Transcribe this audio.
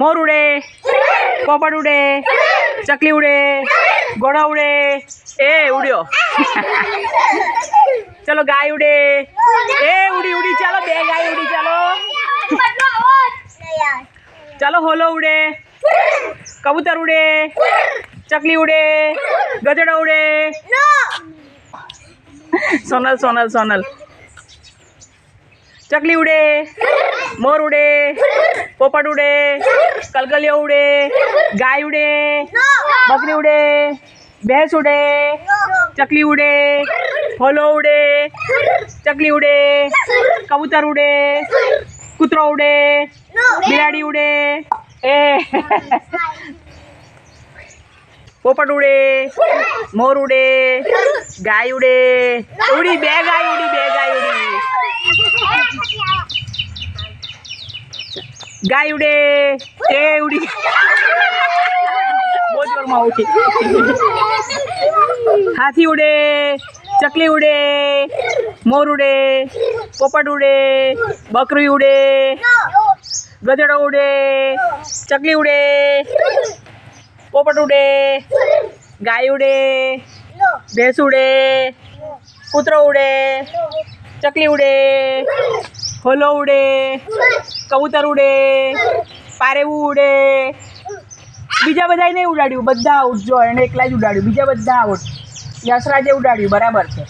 મોર ઉડે પોપટ ઉડે ચકલી ઉડે ઘોડો ઉડે એ ઉડ્યો ચલો ગાય ઉડે એ ઉડી ઉડી ચાલો બે ગાય ઉડી ચાલો ચાલો હોલો ઉડે કબૂતર ઉડે ચકલી ઉડે ગધેડો ઉડે સોનલ સોનલ સોનલ ચકલી ઉડે मोर उड़े पोपट उड़े कलकलिया उड़े गाय उड़े बकरी उड़े भैंस उड़े चकली उड़े फलो उड़े चकली उड़े कबूतर उड़े कुतरा उड़े बिलाड़ी उड़े ए पोपट उड़े मोर उड़े गाय उड़े उड़ी बे गाय उड़ी बे गाय उड़ी गाय उडे एवढी. उडी हाथी उडे चकली उडे मोर उडे पोपट उडे बकरी उडे गजड उडे चकली उडे पोपट उडे गाय उडे भैंस उडे कुत्र उडे चकली उडे હોલો ઉડે કબૂતર ઉડે પારેવું ઉડે બીજા બધા નહીં ઉડાડ્યું, બધા આઉટ જો એને એકલા જ ઉડાડ્યું, બીજા બધા આઉટ યશરાજે ઉડાડ્યું, બરાબર છે.